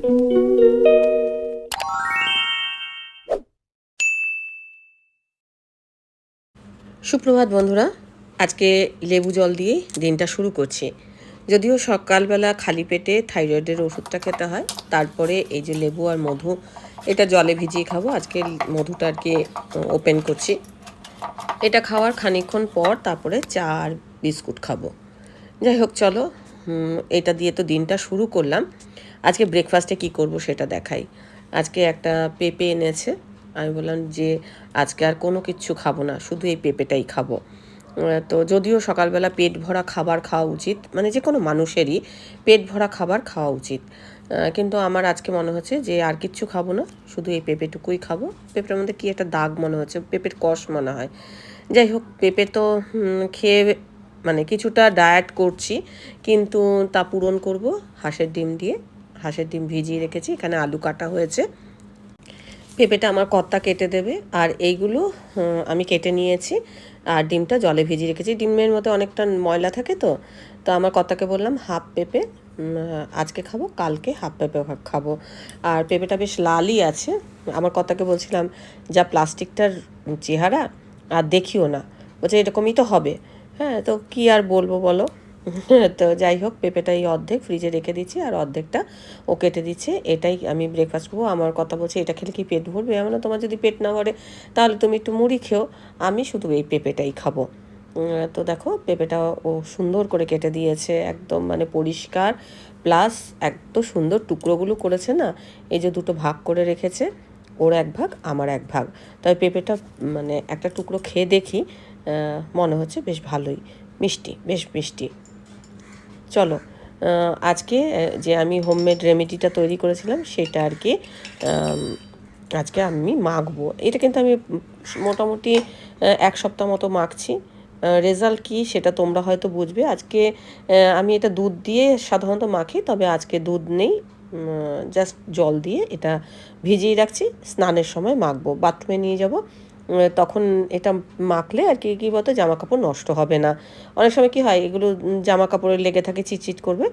সুপ্রভাত বন্ধুরা, আজকে লেবু জল দিয়ে দিনটা শুরু করছি। যদিও সকালবেলা খালি পেটে থাইরয়েডের ওষুধটা খেতে হয়, তারপরে এই যে লেবু আর মধু, এটা জলে ভিজিয়ে খাব। আজকে মধুটা আর কি ওপেন করছি। এটা খাওয়ার খানিক্ষণ পর তারপরে চা আর বিস্কুট খাব। যাই হোক, চলো এটা দিয়ে তো দিনটা শুরু করলাম। আজকে ব্রেকফাস্টে কি করব সেটা দেখাই। আজকে একটা পেঁপে এনেছে। আমি বললাম যে, আজকে আর কোনো কিছু খাব না, শুধু এই পেঁপেটাই খাব। তো যদিও সকালবেলা পেট ভরা খাবার খাওয়া উচিত মানে যে কোনো মানুষেরই পেট ভরা খাবার খাওয়া উচিত। কিন্তু আমার আজকে মনে হচ্ছে যে, আর কিচ্ছু খাব না, শুধু এই পেঁপেটুকুই খাব। পেঁপের মধ্যে কি একটা দাগ মনে হচ্ছে, পেঁপের কষ মনে হয়। যাই হোক, পেঁপে তো খেয়ে মানে কিছুটা ডায়েট করছি, কিন্তু তা পূরণ করব হাঁসের ডিম দিয়ে। হাঁসের ডিম ভিজিয়ে রেখেছি, এখানে আলু কাটা হয়েছে। পেঁপেটা আমার কর্তা কেটে দেবে, আর এইগুলো আমি কেটে নিয়েছি, আর ডিমটা জলে ভিজিয়ে রেখেছি। ডিমের মধ্যে অনেকটা ময়লা থাকে তো তো আমার কর্তাকে বললাম, হাফ পেঁপে আজকে খাব, কালকে হাফ পেঁপে খাব। আর পেঁপেটা বেশ লালই আছে। আমার কর্তাকে বলছিলাম, যা প্লাস্টিকটার চেহারা, আর দেখিও না। বলছে, এরকমই তো হবে। হ্যাঁ তো কি আর বলব বলো? তো যাই হোক, পেঁপেটা এই অর্ধেক ফ্রিজে রেখে দিচ্ছি আর অর্ধেকটা ও কেটে দিচ্ছে। এটাই আমি ব্রেকফাস্ট করব। আমার কথা বলছে, এটা খেলে কি পেট ভরবে? এমন তোমার যদি পেট না ভরে, তাহলে তুমি একটু মুড়ি খেও। আমি শুধু এই পেঁপেটাই খাব। তো দেখো, পেঁপেটা ও সুন্দর করে কেটে দিয়েছে, একদম মানে পরিষ্কার। প্লাস এত সুন্দর টুকরোগুলো করেছে না, এই যে দুটো ভাগ করে রেখেছে, ওর এক ভাগ, আমার এক ভাগ। তাই পেঁপেটা মানে একটা টুকরো খেয়ে দেখি মনে হচ্ছে বেশ ভালোই, মিষ্টি, বেশ মিষ্টি। চলো আজকে যে আমি হোমমেড রেমেডিটা তৈরি করেছিলাম সেটা আর কি আজকে আমি মাখবো। এটা কিন্তু আমি মোটামুটি এক সপ্তাহ মতো মাখছি। রেজাল্ট কি সেটা তোমরা হয়তো বুঝবে। আজকে আমি এটা দুধ দিয়ে সাধারণত মাখি, তবে আজকে দুধ নেই। জাস্ট জল দিয়ে এটা ভিজিয়ে রাখছি। স্নানের সময় মাখবো। বাথরুমে নিয়ে যাব। তখন এটা মাখলে আর কি কী বলতো জামা কাপড় নষ্ট হবে না। অনেক সময় কি হয় এগুলো জামা কাপড়ে লেগে থাকে চিটচিট করবে।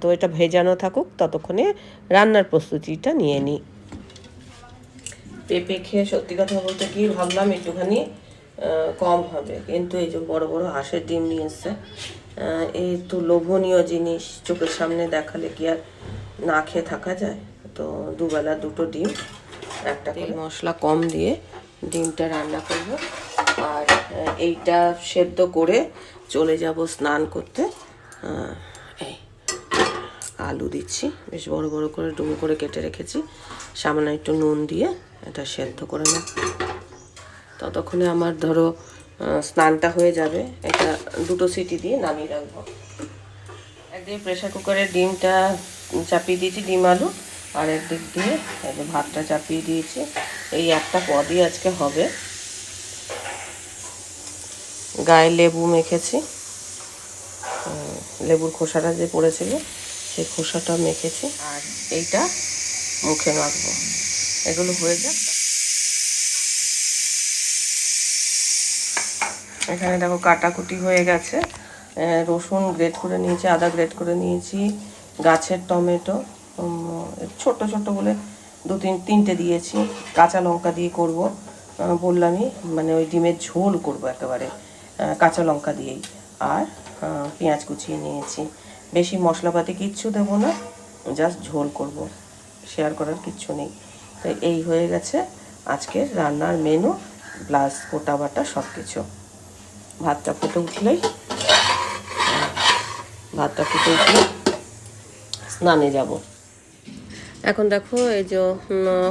তো এটা ভেজানো থাকুক ততক্ষণে রান্নার প্রস্তুতিটা নিয়ে নিই। পেঁপে খেয়ে সত্যি কথা বলতে কি ভাবলাম একটুখানি কম হবে। কিন্তু এই যে বড় বড় হাঁসের ডিম নিয়ে এসছে এই তো লোভনীয় জিনিস চোখের সামনে দেখালে কি আর না খেয়ে থাকা যায়? তো দুবেলা দুটো ডিম একটা মশলা কম দিয়ে ডিমটা রান্না করব। আর এইটা সেদ্ধ করে চলে যাব স্নান করতে। এই, আলু দিচ্ছি। বেশ বড় বড় করে ডুমো করে কেটে রেখেছি। সামান্য একটু নুন দিয়ে এটা সেদ্ধ করে নেব। ততক্ষণে আমার ধরো স্নানটা হয়ে যাবে। এটা দুটো সিটি দিয়ে নামিয়ে রাখব। একদিন প্রেশার কুকারে ডিমটা চাপিয়ে দিয়েছি, ডিম আলু। আর একদিক দিয়ে। ভাতটা চাপিয়ে দিয়েছি। এই একটা পদই আজকে হবে। গায়ে লেবু মেখেছি। লেবুর খোসাটা যে পড়েছিল, সেই খোসাটা মেখেছি। আর এইটা মুখে মাখবো। এগুলো হয়ে যাক। এখানে দেখো কাটাকুটি হয়ে গেছে। রসুন গ্রেট করে নিয়েছি, আদা গ্রেট করে নিয়েছি, গাছের টমেটো। ছোট ছোট বলে দু তিন, তিনটে দিয়েছি। কাঁচা লঙ্কা দিয়ে করব। বললামই মানে ওই ডিমের ঝোল করব একেবারে কাঁচা লঙ্কা দিয়েই। আর পেঁয়াজ কুচিয়ে নিয়েছি। বেশি মশলাপাতি কিচ্ছু দেবো না, জাস্ট ঝোল করব। শেয়ার করার কিচ্ছু নেই। তো এই হয়ে গেছে আজকের রান্নার মেনু, প্লাস গোটা বাটা সব কিছু ভাতটা ফুটে উঠলেই, ভাতটা ফুটে উঠলে স্নানে যাব। এখন দেখো, এই যে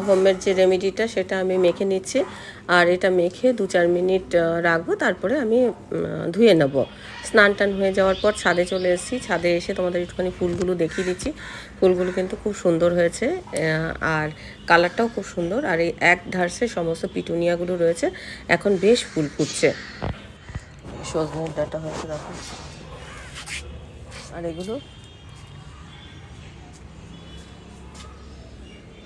হোমমেড যে রেমেডিটা সেটা আমি মেখে নিচ্ছি। আর এটা মেখে দু চার মিনিট রাখব। তারপরে আমি ধুয়ে নেব। স্নান টান হয়ে যাওয়ার পর ছাদে চলে এসেছি। ছাদে এসে তোমাদের একটুখানি ফুলগুলো দেখিয়ে দিচ্ছি। ফুলগুলো কিন্তু খুব সুন্দর হয়েছে আর কালারটাও খুব সুন্দর। আর এই এক ধারসে সমস্ত পিটুনিয়াগুলো রয়েছে। এখন বেশ ফুল ফুটছে। সজনের ডাটা হয়েছে, দেখো। আর এগুলো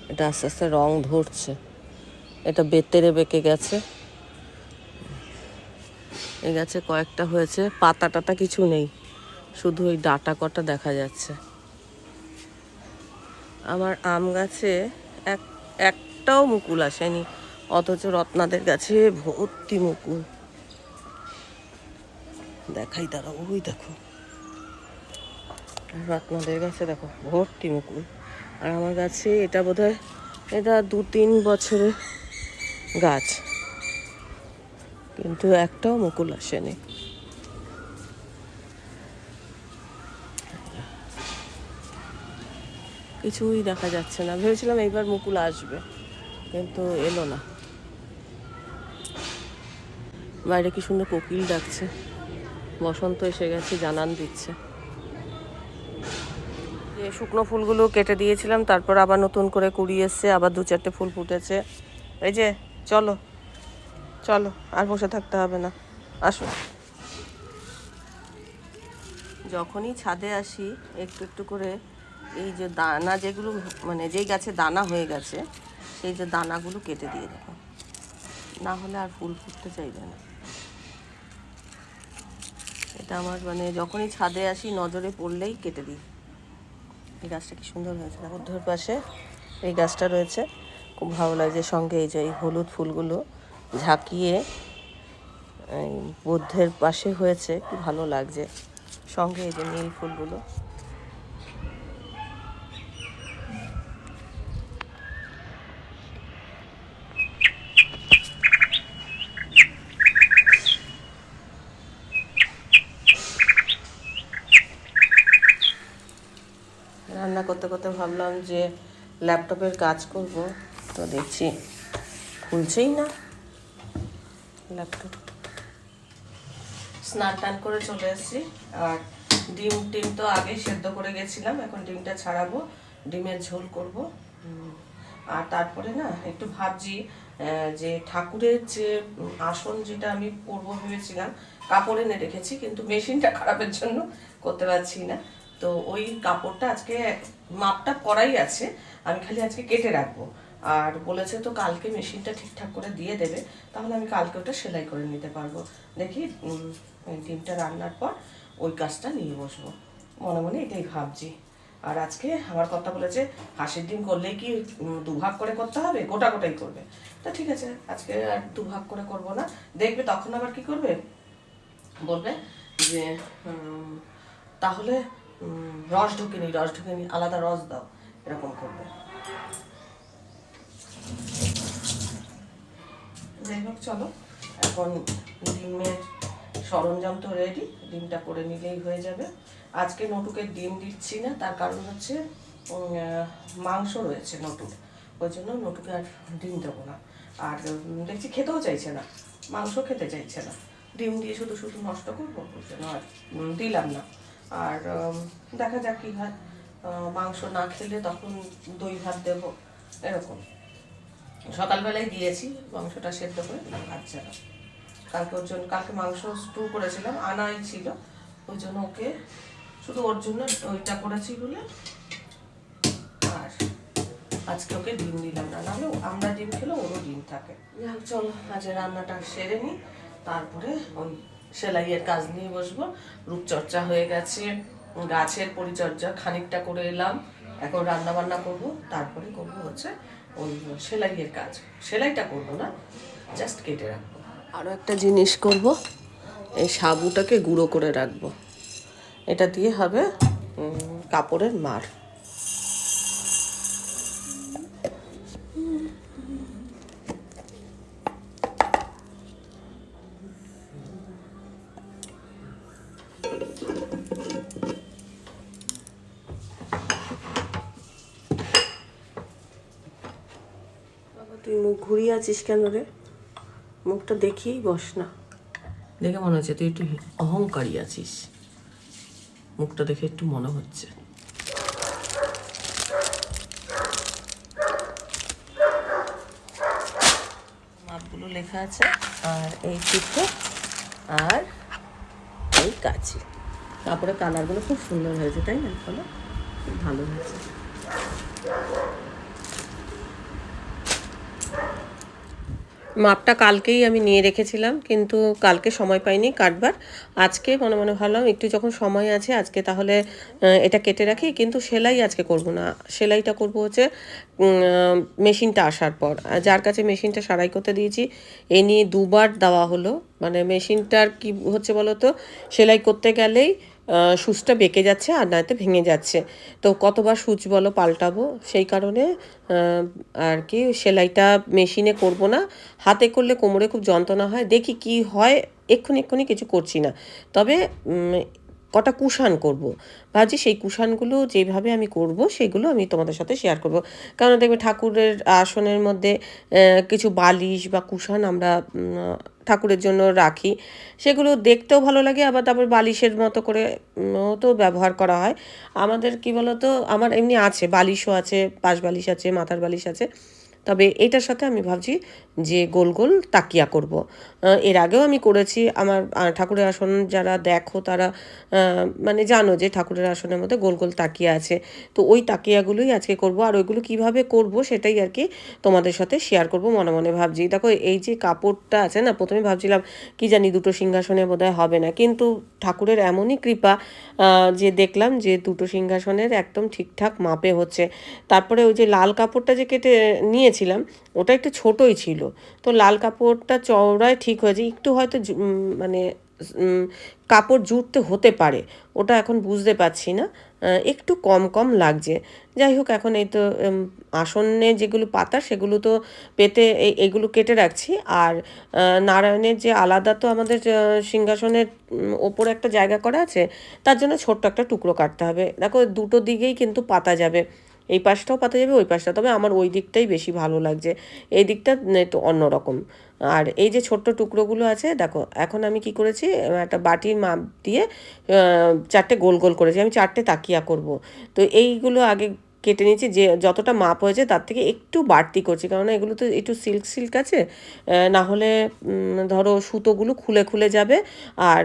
এটা আস্তে আস্তে রং ধরছে। এটা বেতেরে বেঁকে গেছে। এই গাছে কয়েকটা হয়েছে পাতা টাতা কিছু নেই। শুধু ওই ডাটা কটা দেখা যাচ্ছে। আমার আম গাছে এক, একটাও মুকুল আসেনি, অথচ রত্নাদের গাছে ভর্তি মুকুল। দেখাই, দাঁড়াও, ওই দেখো। রত্নাদের গাছে দেখো, ভর্তি মুকুল। আর আমার গাছে এটা বোধহয় এটা দু তিন বছরের গাছ। কিন্তু একটাও মুকুল আসেনি। কিছুই দেখা যাচ্ছে না। ভেবেছিলাম এইবার মুকুল আসবে, কিন্তু এলো না। বাইরে কি সুন্দর কোকিল ডাকছে। বসন্ত এসে গেছে, জানান দিচ্ছে। যে শুকনো ফুলগুলো কেটে দিয়েছিলাম, তারপর আবার নতুন করে কুড়ি এসছে, আবার দু চারটে ফুল ফুটেছে। এই যে, চলো চলো, আর বসে থাকতে হবে না। আসো। যখনই ছাদে আসি, একটু একটু করে এই যে দানা যেগুলো মানে যেই গাছে দানা হয়ে গেছে, সেই যে দানাগুলো কেটে দিয়ে দেবো। না হলে আর ফুল ফুটতে চাইবে না। এটা আমার মানে যখনই ছাদে আসি, নজরে পড়লেই কেটে দিই। এই গাছটা কি সুন্দর হয়েছে। দেখো ধর পাশে এই গাছটা রয়েছে। খুব ভালো লাগছে সঙ্গে এই যে এই হলুদ ফুলগুলো ঝাঁকিয়ে বুদ্ধের পাশে হয়েছে। খুব ভালো লাগছে। সঙ্গে এই যে নীল ফুলগুলো। রান্না করতে করতে ভাবলাম যে ল্যাপটপের কাজ করব, তো দেখছি খুলছেই না ল্যাপটপ। স্নান টান করে চলে এসেছি, আর ডিম, টিম তো আগে সেদ্ধ করে গেছিলাম, এখন ডিমটা ছাড়াবো, ডিমের ঝোল করব। আর তারপরে না একটু ভাবছি যে ঠাকুরের যে আসন যেটা আমি করব ভেবেছিলাম, কাপড় এনে রেখেছি, কিন্তু মেশিনটা খারাপের জন্য করতে পারছি না। তো ওই কাপড়টা আজকে মাপটা করাই আছে, আমি খালি আজকে কেটে রাখব। আর বলেছে তো কালকে মেশিনটা ঠিকঠাক করে দিয়ে দেবে, তাহলে আমি কালকে ওটা সেলাই করে নিতে পারব। দেখি ডিমটা রান্নার পর ওই কাজটা নিয়ে বসবো। মনে মনে এটাই ভাবছি। আর আজকে আমার কথা বলেছে, হাঁসের ডিম করলে কি দুভাগ করে করতে হবে? গোটা গোটাই করবে। তা ঠিক আছে, আজকে আর দুভাগ করে করব না। দেখবে তখন আবার কি করবে? বলবে যে তাহলে রস ঢুকে নি রস ঢুকে নি আলাদা রস দাও, এরকম করবে। যাই হোক, চলো। এখন ডিমের সরঞ্জাম তো রেডি ডিমটা করে নিলেই হয়ে যাবে। আজকে নটুকে ডিম দিচ্ছি না, তার কারণ হচ্ছে মাংস রয়েছে নটুর। ওই জন্য নটুকে আর ডিম দেবো না। আর দেখছি খেতেও চাইছে না, মাংস খেতে চাইছে না। ডিম দিয়ে শুধু শুধু নষ্ট করব, ওই জন্য আর দিলাম না। আর দেখা যাক কী হয়। মাংস না খেলে তখন দই ভাত দেবো, এরকম। সকালবেলায় দিয়েছি, মাংসটা সেদ্ধ করে খাচ্ছে না কালকে ওর জন্য, কালকে মাংস স্টু করেছিলাম, আনাই ছিল। ওই জন্য ওকে শুধু ওর জন্য ওইটা করেছি বলে। আর আজকে ওকে ডিম দিলাম না, নাহলে আমরা ডিম খেলে ওরও ডিম থাকে। যাই চলো আজ রান্নাটা সেরে নিই, তারপরে ওই সেলাইয়ের কাজ নিয়ে বসবো। রূপচর্চা হয়ে গেছে। গাছের পরিচর্যা খানিকটা করে এলাম। এখন রান্না বান্না করব, তারপরে করব হচ্ছে ওই সেলাইয়ের কাজ। সেলাইটা করব না জাস্ট কেটে রাখব। আরও একটা জিনিস করব, এই সাবুটাকে গুঁড়ো করে রাখব। এটা দিয়ে হবে কাপড়ের মার বাবা তুই মুখ ঘুরিয়ে আছিস কেন রে? মুখটা দেখিয়েই বস না। দেখে মনে হচ্ছে তুই একটু অহংকারী আছিস। মুখটা দেখে একটু মনে হচ্ছে। মাপগুলো লেখা আছে, আর এই চিত্র আর এই কাছি তারপরে কালারগুলো খুব সুন্দর হয়েছে, তাই না? বলো? ভালো হয়েছে। মাপটা কালকেই আমি নিয়ে রেখেছিলাম, কিন্তু কালকে সময় পাইনি কাটবার। আজকে মনে মনে ভাবলাম, একটু যখন সময় আছে, আজকে তাহলে এটা কেটে রাখি, কিন্তু সেলাই আজকে করব না। সেলাইটা করব হচ্ছে মেশিনটা আসার পর। যার কাছে মেশিনটা সারাই করতে দিয়েছি, এ নিয়ে দুবার দেওয়া হলো। মানে মেশিনটার কি হচ্ছে বলো তো সেলাই করতে গেলেই সুচটা বেঁকে যাচ্ছে আর নয়তো ভেঙে যাচ্ছে। তো কতবার সুচ বলো পাল্টাবো? সেই কারণে আর কি সেলাইটা মেশিনে করব না। হাতে করলে কোমরে খুব যন্ত্রণা হয়। দেখি কি হয়, এক্ষুনি এক্ষুনি কিছু করছি না। তবে কটা কুশান করব। ভাবছি সেই কুশানগুলো যেভাবে আমি করব, সেগুলো আমি তোমাদের সাথে শেয়ার করব। কারণ দেখবে ঠাকুরের আসনের মধ্যে কিছু বালিশ বা কুশান আমরা ঠাকুরের জন্য রাখি। সেগুলো দেখতেও ভালো লাগে, আবার তারপর বালিশের মতো করে তো ব্যবহার করা হয়। আমাদের কি বলতো, আমার এমনি আছে, বালিশও আছে, পাশ বালিশ আছে, মাথার বালিশ আছে। তবে এটার সাথে আমি ভাবছি যে গোল গোল তাকিয়া করব। এর আগেও আমি করেছি, আমার ঠাকুরের আসন যারা দেখো তারা মানে জানো যে ঠাকুরের আসনের মধ্যে গোল গোল তাকিয়া আছে। তো ওই তাকিয়াগুলোই আজকে করব আর ওইগুলো কীভাবে করব সেটাই আর কি তোমাদের সাথে শেয়ার করব মনে মনে ভাবছি। দেখো এই যে কাপড়টা আছে না, প্রথমে ভাবছিলাম কি জানি দুটো সিংহাসনে বোধহয় হবে না, কিন্তু ঠাকুরের এমনই কৃপা যে দেখলাম যে দুটো সিংহাসনের একদম ঠিকঠাক মাপে হচ্ছে। তারপরে ওই যে লাল কাপড়টা যে কেটে নিয়েছিলাম ওটা একটু ছোটোই ছিল। তো লাল কাপড়টা চওড়ায় ঠিক হয়েছে, একটু হয়তো মানে কাপড় জুড়তে হতে পারে, ওটা এখন বুঝতে পারছি না একটু কম কম লাগছে। যাই হোক, এখন এই তো আসনে যেগুলো পাতা, সেগুলো তো পেতে এগুলো কেটে রাখছি। আর নারায়ণের যে আলাদা তো আমাদের সিংহাসনের ওপরে একটা জায়গা করা আছে, তার জন্য ছোট্ট একটা টুকরো কাটতে হবে। দেখো, দুটো দিকেই কিন্তু পাতা যাবে। এই পাশটাও পাতা যাবে, ওই পাশটা। তবে আমার ওই দিকটাই বেশি ভালো লাগছে। এই দিকটা একটু অন্যরকম। আর এই যে ছোট্ট টুকরোগুলো আছে, দেখো, এখন আমি কি করেছি একটা বাটির মাপ দিয়ে চারটে গোল গোল করেছি। আমি চারটে তাকিয়া করব। তো এইগুলো আগে কেটে নিয়েছি, যে যতটা মাপ হয়েছে তার থেকে একটু বাড়তি করছি। কারণ এগুলো তো একটু সিল্ক সিল্ক আছে না হলে ধরো সুতোগুলো খুলে খুলে যাবে। আর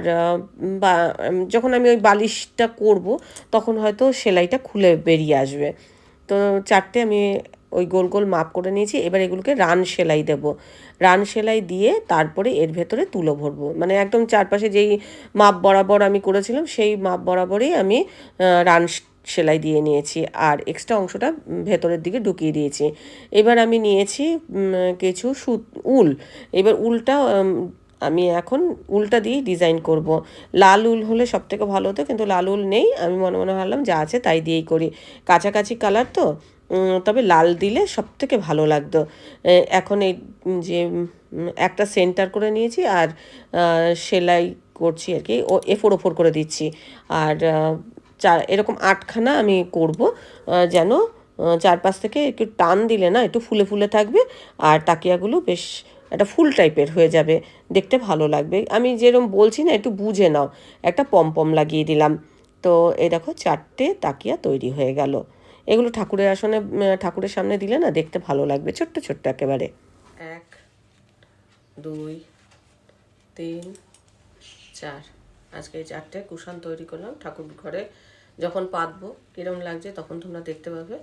যখন আমি ওই বালিশটা করব, তখন হয়তো সেলাইটা খুলে বেরিয়ে আসবে। তো চারটে আমি ওই গোল গোল মাপ করে নিয়েছি। এবার এগুলোকে রান সেলাই দেব। রান সেলাই দিয়ে তারপরে এর ভেতরে তুলো ভরবো। মানে একদম চারপাশে যেই মাপ বরাবর আমি করেছিলাম, সেই মাপ বরাবরই আমি রান সেলাই দিয়ে নিয়েছি। আর এক্সট্রা অংশটা ভেতরের দিকে ঢুকিয়ে দিয়েছি। এবার আমি নিয়েছি কিছু সুত, উল। এবার উলটা আমি এখন উলটা দিয়েই ডিজাইন করব। লাল উল হলে সব থেকে ভালো হতো, কিন্তু লাল উল নেই। আমি মনে মনে ভাবলাম যা আছে তাই দিয়েই করি। কাছাকাছি কালার তো তবে লাল দিলে সব থেকে ভালো লাগতো। এখন এই যে একটা সেন্টার করে নিয়েছি আর সেলাই করছি আর কি। ও, এফোর ওফোর করে দিচ্ছি। আর চার, এরকম আটখানা আমি করব যেন চারপাশ থেকে একটু টান দিলে না, একটু ফুলে ফুলে থাকবে। আর তাকিয়াগুলো বেশ একটা ফুল টাইপের হয়ে যাবে, দেখতে ভালো লাগবে। আমি যেরকম বলছি না, একটু বুঝে নাও। একটা পমপম লাগিয়ে দিলাম। তো এই দেখো চারটে তাকিয়া তৈরি হয়ে গেল। এগুলো ঠাকুরের আসনে ঠাকুরের সামনে দিলে না দেখতে ভালো লাগবে, ছোট্ট ছোট্ট একেবারে। এক, দুই, তিন, চার। আজকে এই চারটে কুশান তৈরি করলাম। ঠাকুর ঘরে যখন পাতবো কীরকম লাগছে তখন তোমরা দেখতে পাবে।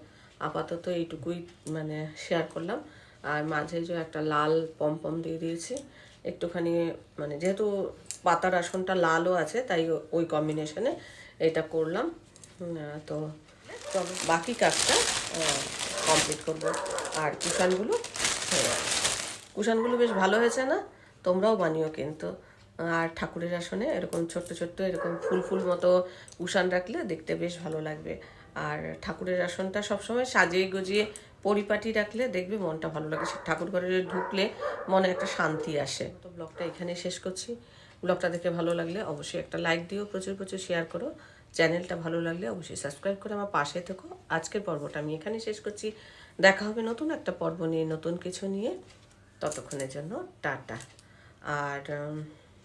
আপাতত এইটুকুই মানে শেয়ার করলাম। আর মাঝে যে একটা লাল পমপম দিয়ে দিয়েছি, একটুখানি মানে যেহেতু পাতার আসনটা লালও আছে, তাই ওই কম্বিনেশনে এটা করলাম। তো বাকি কাজটা কমপ্লিট করব। আর কুশানগুলো, হয়ে, কুশানগুলো বেশ ভালো হয়েছে না? তোমরাও বানিও কিন্তু। আর ঠাকুরের আসনে এরকম ছোট্ট ছোট্ট এরকম ফুল ফুল মতো কুশান রাখলে দেখতে বেশ ভালো লাগবে। আর ঠাকুরের আসনটা সবসময় সাজিয়ে গুজিয়ে পরিপাটি রাখলে দেখবে মনটা ভালো লাগে। ঠাকুর ঘরে ঢুকলে মনে একটা শান্তি আসে। তো ব্লগটা এখানে শেষ করছি। ব্লগটা দেখে ভালো লাগলে অবশ্যই একটা লাইক দিও, প্রচুর প্রচুর শেয়ার করো। চ্যানেলটা ভালো লাগলে অবশ্যই সাবস্ক্রাইব করে আমার পাশে থেকো। আজকের পর্বটা আমি এখানে শেষ করছি। দেখা হবে নতুন একটা পর্ব নিয়ে, নতুন কিছু নিয়ে। ততক্ষণের জন্য টাটা। আর